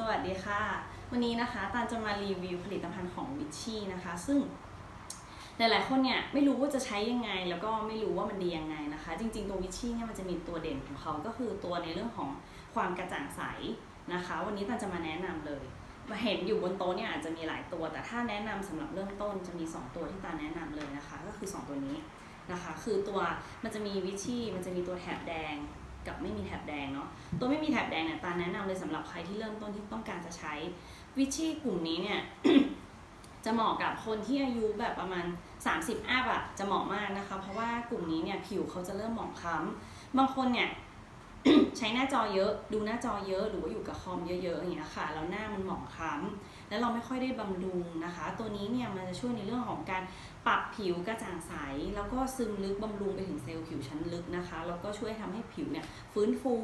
สวัสดีค่ะ วันนี้นะคะตาจะมารีวิวผลิตภัณฑ์ของวิชชี่นะคะ ซึ่งหลายๆคนเนี่ยไม่รู้ว่าจะใช้ยังไง แล้วก็ไม่รู้ว่ามันดียังไงนะคะ จริงๆตัววิชชี่เนี่ยมันจะมีตัวเด่นของเขาก็คือตัวในเรื่องของความกระจ่างใสนะคะ วันนี้ตาจะมาแนะนำเลยเห็นอยู่บนโต๊ะเนี่ยอาจจะมีหลายตัว แต่ถ้าแนะนำสำหรับเริ่มต้นจะมี 2 ตัวที่ตาแนะนำเลยนะคะ ก็คือ 2 ตัวนี้นะคะ คือตัวมันจะมีวิชี่มันจะมีตัวแถบแดง กับไม่มีแถบแดงเนาะตัวไม่มีแถบแดงเนี่ยตาแนะนำเลยสำหรับใครที่เริ่มต้นที่ต้องการจะใช้วิชชี่กลุ่มนี้เนี่ยจะเหมาะกับคนที่อายุแบบประมาณ 30อัพอะจะเหมาะมากนะคะ เพราะว่ากลุ่มนี้เนี่ยผิวเขาจะเริ่มหมองคล้ำบางคนเนี่ยใช้หน้าจอเยอะ ดูหน้าจอเยอะ หรือว่าอยู่กับคอมเยอะๆอย่างเงี้ยค่ะ แล้วหน้ามันหมองคล้ำแล้วเราไม่ค่อยได้บำรุงนะคะ ตัวนี้เนี่ยมันจะช่วยในเรื่องของการปรับผิวกระจ่างใส แล้วก็ซึมลึกบำรุงไปถึงเซลล์ผิวชั้นลึกนะคะ แล้วก็ช่วยทำให้ผิวเนี่ยฟื้นฟู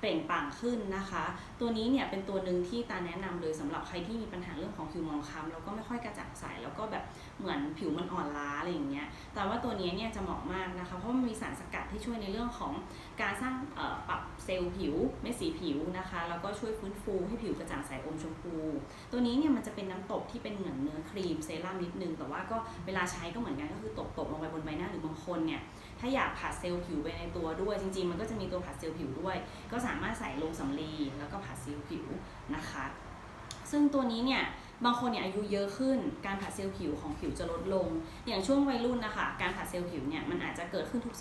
เปล่งปลั่งขึ้นนะคะ ตัวนี้เนี่ยเป็นตัวหนึ่งที่ตาแนะนำเลยสำหรับใครที่มีปัญหาเรื่องของผิวหมองคล้ำแล้วก็ไม่ค่อยกระจ่างใส แล้วก็แบบเหมือนผิวมันอ่อนล้าอะไรอย่างเงี้ย แต่ว่าตัวนี้เนี่ยจะเหมาะมากนะคะ เพราะมันมีสารสกัดที่ช่วยในเรื่องของการสร้างเอ่อปรับซลล์ผิวเม็ดสีผิวนะคะ แล้วก็ช่วยฟื้นฟูให้ผิวกระจ่างใสอมชมพู ตัวนี้เนี่ยมันจะเป็นน้ำตบที่เป็นเหมือนเนื้อครีมเซรั่มนิดนึง แต่ว่าก็เวลาใช้ก็เหมือนกันก็คือตบตบลงไปบนใบหน้าหรือบางคนเนี่ยถ้าอยากผัดเซลล์ผิวไปในตัวด้วย จริง ๆ มันก็จะมีตัวผัดเซลล์ผิวด้วย ก็สามารถใส่ลงสำลีแล้วก็ผัดเซลล์ผิวนะคะ ซึ่งตัวนี้เนี่ย บางคนเนี่ยอายุเยอะขึ้น การผัดเซลล์ผิวของผิวจะลดลง อย่างช่วงวัยรุ่นนะคะ การผัดเซลล์ผิวเนี่ยมันอาจจะเกิดขึ้นทุก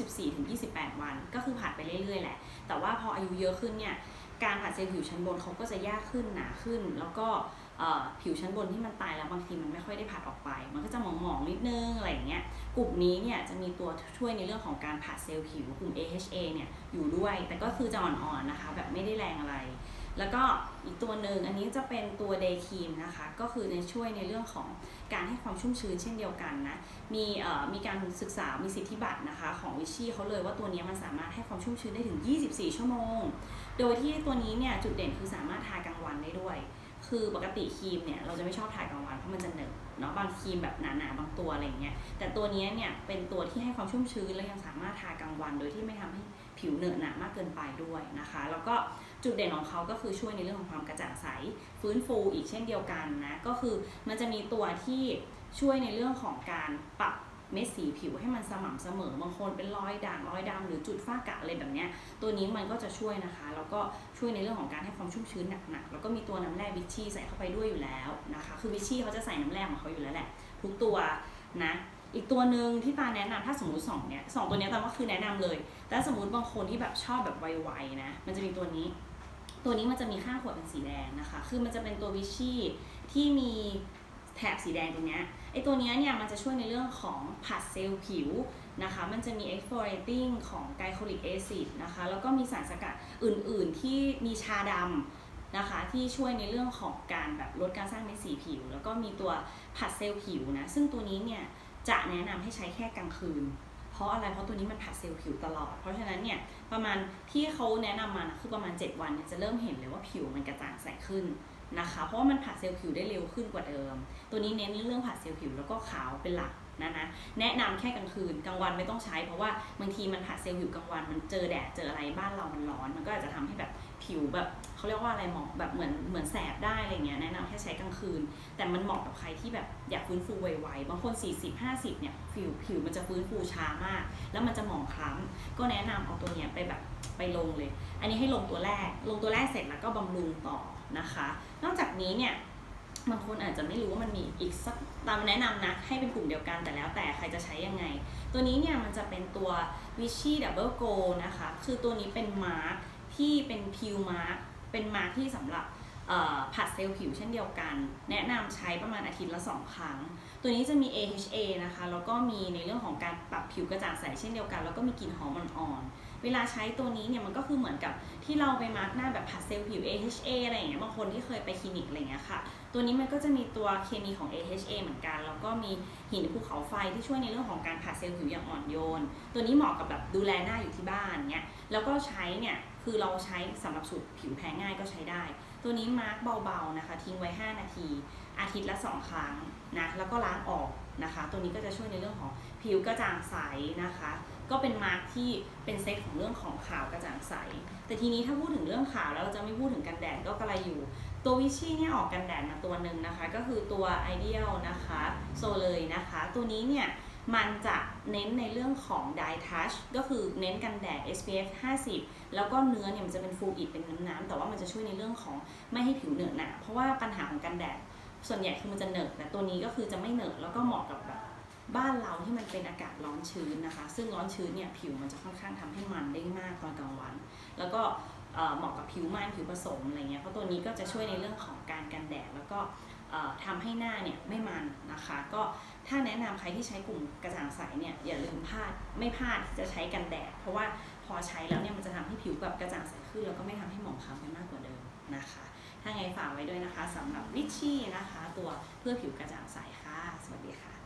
14-28 วัน ก็คือผัดไปเรื่อยๆแหละ แต่ว่าพออายุเยอะขึ้นเนี่ยการผัดเซลล์ผิวชั้นบนเขาก็จะยากขึ้นหนาขึ้น แล้วก็ผิวชั้นบนที่มันตายแล้วบางทีมันไม่ค่อยได้ผัดออกไป มันก็จะหมองๆนิดนึงอะไรอย่างเงี้ยกลุ่มนี้เนี่ยจะมีตัวช่วยในเรื่องของการผัดเซลล์ผิวกลุ่ม AHA เนี่ยอยู่ด้วย แต่ก็คือจะอ่อนๆนะคะ แบบไม่ได้แรงอะไร แล้วก็อีกตัวหนึ่งอันนี้จะเป็นตัว Day Cream นะคะ ก็คือในช่วยในเรื่องของการให้ความชุ่มชื้นเช่นเดียวกันนะ มีเอ่อมีการศึกษา มีสิทธิบัตรนะคะ ของวิชี่เขาเลยว่าตัวนี้มันสามารถให้ความชุ่มชื้นได้ถึง 24 ชั่วโมง โดยที่ตัวนี้เนี่ยจุดเด่นคือสามารถทากลางวันได้ด้วย คือปกติครีมเนี่ยเราจะไม่ชอบทากลางวันเพราะมันจะเหนอะเนาะบางครีมแบบหนาๆบางตัวอะไรอย่างเงี้ยแต่ตัวนี้เนี่ยเป็นตัวที่ให้ความชุ่มชื้นและยังสามารถทากลางวัน โดยที่ไม่ทำให้ผิวเหนอะหนามากเกินไปด้วยนะคะ แล้วก็จุดเด่นของเขาก็คือช่วยในเรื่องของความกระจ่างใสฟื้นฟูอีกเช่นเดียวกันนะก็คือมันจะมีตัวที่ช่วยในเรื่องของการปรับ เม็ดสีผิวให้มันสม่ำเสมอ บางคนเป็นรอยด่างรอยดำหรือจุดฝ้ากระอะไรแบบเนี้ยตัวนี้มันก็จะช่วยนะคะ แล้วก็ช่วยในเรื่องของการให้ความชุ่มชื้นหนักๆ แล้วก็มีตัวน้ำแร่วิชี่ใส่เข้าไปด้วยอยู่แล้วนะคะ คือวิชี่เขาจะใส่น้ำแร่ของเขาอยู่แล้วแหละ ทุกตัวนะอีกตัวหนึ่งที่ตาแนะนำถ้าสมมติสองเนี้ยสองตัวเนี้ยตาว่าคือแนะนำเลย แต่สมมติบางคนที่แบบชอบแบบไวๆนะ มันจะมีตัวนี้ ตัวนี้มันจะมีข้างขวดเป็นสีแดงนะคะ คือมันจะเป็นตัววิชี่ที่มีแถบสีแดงตรงเนี้ย ไอตัวนี้เนี่ยมันจะช่วยในเรื่องของผัดเซลล์ผิวนะคะ มันจะมี exfoliating ของ glycolic acid นะคะ แล้วก็มีสารสกัดอื่นๆที่มีชาดำนะคะ ที่ช่วยในเรื่องของการแบบลดการสร้างเม็ดสีผิว แล้วก็มีตัวผัดเซลล์ผิวนะ ซึ่งตัวนี้เนี่ยจะแนะนำให้ใช้แค่กลางคืน เพราะอะไร เพราะตัวนี้มันผัดเซลล์ผิวตลอด เพราะฉะนั้นเนี่ยประมาณที่เขาแนะนำมานะคือประมาณ 7 วันเนี่ยจะเริ่มเห็นเลยว่าผิวมันกระจ่างใสขึ้น นะคะ เพราะว่ามันผัดเซลล์ผิวได้เร็วขึ้นกว่าเดิม ตัวนี้เน้นเรื่องผัดเซลล์ผิวแล้วก็ขาวเป็นหลักนะนะแนะนำแค่กลางคืนกลางวันไม่ต้องใช้ เพราะว่าบางทีมันผัดเซลล์ผิวกลางวันมันเจอแดดเจออะไรบ้านเรามันร้อน มันก็อาจจะทำให้แบบผิวแบบเขาเรียกว่าอะไรหมองแบบเหมือนเหมือนแสบได้อะไรเงี้ยแนะนำแค่ใช้กลางคืน แต่มันเหมาะกับใครที่แบบอยากฟื้นฟูไวๆบางคน 40 50เนี่ยผิวผิวมันจะฟื้นฟูช้ามาก แล้วมันจะหมองคล้ำก็แนะนำเอาตัวเนี้ยไปแบบไปลงเลย อันนี้ให้ลงตัวแรก ลงตัวแรกเสร็จแล้วก็บำรุงต่อ นะคะ นอกจากนี้เนี่ยบางคนอาจจะไม่รู้ว่ามันมีอีกสักตามแนะนำนะ ให้เป็นกลุ่มเดียวกันแต่แล้วแต่ใครจะใช้ยังไง ตัวนี้เนี่ยมันจะเป็นตัว Vichy Double Go นะคะ คือตัวนี้เป็นมาร์คที่เป็นพิวมาร์คเป็นมาร์คที่สำหรับ ผัดเซลล์ผิวเช่นเดียวกัน แนะนำใช้ประมาณอาทิตย์ละ 2 ครั้ง ตัวนี้จะมี AHA นะคะ แล้วก็มีในเรื่องของการปรับผิวกระจ่างใสเช่นเดียวกัน แล้วก็มีกลิ่นหอมอ่อนๆ เวลาใช้ตัวนี้เนี่ยมันก็คือเหมือนกับที่เราไปมาร์กหน้าแบบผัดเซลล์ผิว AHA อะไรอย่างเงี้ย บางคนที่เคยไปคลินิกอะไรเงี้ยค่ะ ตัวนี้มันก็จะมีตัวเคมีของ AHA เหมือนกัน แล้วก็มีหินภูเขาไฟที่ช่วยในเรื่องของการผัดเซลล์ผิวอย่างอ่อนโยน ตัวนี้เหมาะกับแบบดูแลหน้าอยู่ที่บ้านเงี้ย แล้วก็ใช้เนี่ย คือเราใช้สำหรับสูตรผิวแพ้ง่ายก็ใช้ได้ ตัวนี้มาร์กเบาๆนะคะ ทิ้งไว้ 5 นาที อาทิตย์ละ 2 ครั้งนะแล้วก็ล้างออกนะคะ ตัวนี้ก็จะช่วยในเรื่องของผิวกระจ่างใสนะคะ ก็เป็นมาร์กที่เป็นเซ็ตของเรื่องของขาวกระจ่างใส แต่ทีนี้ถ้าพูดถึงเรื่องขาวแล้วเราจะไม่พูดถึงกันแดดก็กระไรอยู่ ตัววิชี่เนี่ยออกกันแดดมาตัวหนึ่งนะคะ ก็คือตัว Ideal นะคะโซเลยนะคะ ตัวนี้เนี่ยมันจะ เน้นในเรื่องของ dye touch ก็คือเน้นกันแดด SPF 50 แล้วก็เนื้อเนี่ยมันจะเป็นฟูอิดเป็นน้ำๆแต่ว่ามันจะช่วยในเรื่องของไม่ให้ผิวเหนอะหนะเพราะว่าปัญหาของกันแดดส่วนใหญ่คือมันจะเหนอะแต่ตัวนี้ก็คือจะไม่เหนอะแล้วก็เหมาะกับแบบบ้านเราที่มันเป็นอากาศร้อนชื้นนะคะ ซึ่งร้อนชื้นเนี่ยผิวมันจะค่อนข้างทำให้มันได้มากตอนกลางวัน แล้วก็เหมาะกับผิวมันผิวผสมอะไรเงี้ยเพราะตัวนี้ก็จะช่วยในเรื่องของการกันแดดแล้วก็ ทำให้หน้าเนี่ยไม่มันนะคะ ก็ถ้าแนะนำใครที่ใช้กลุ่มกระจ่างใสเนี่ยอย่าลืมพลาดไม่พลาดจะใช้กันแดด เพราะว่าพอใช้แล้วเนี่ยมันจะทำให้ผิวแบบกระจ่างใสขึ้นแล้วก็ไม่ทำให้หมองคล้ำไปมากกว่าเดิมนะคะ ถ้าไงฝากไว้ด้วยนะคะสำหรับวิชี่นะคะ ตัวเพื่อผิวกระจ่างใสค่ะ สวัสดีค่ะ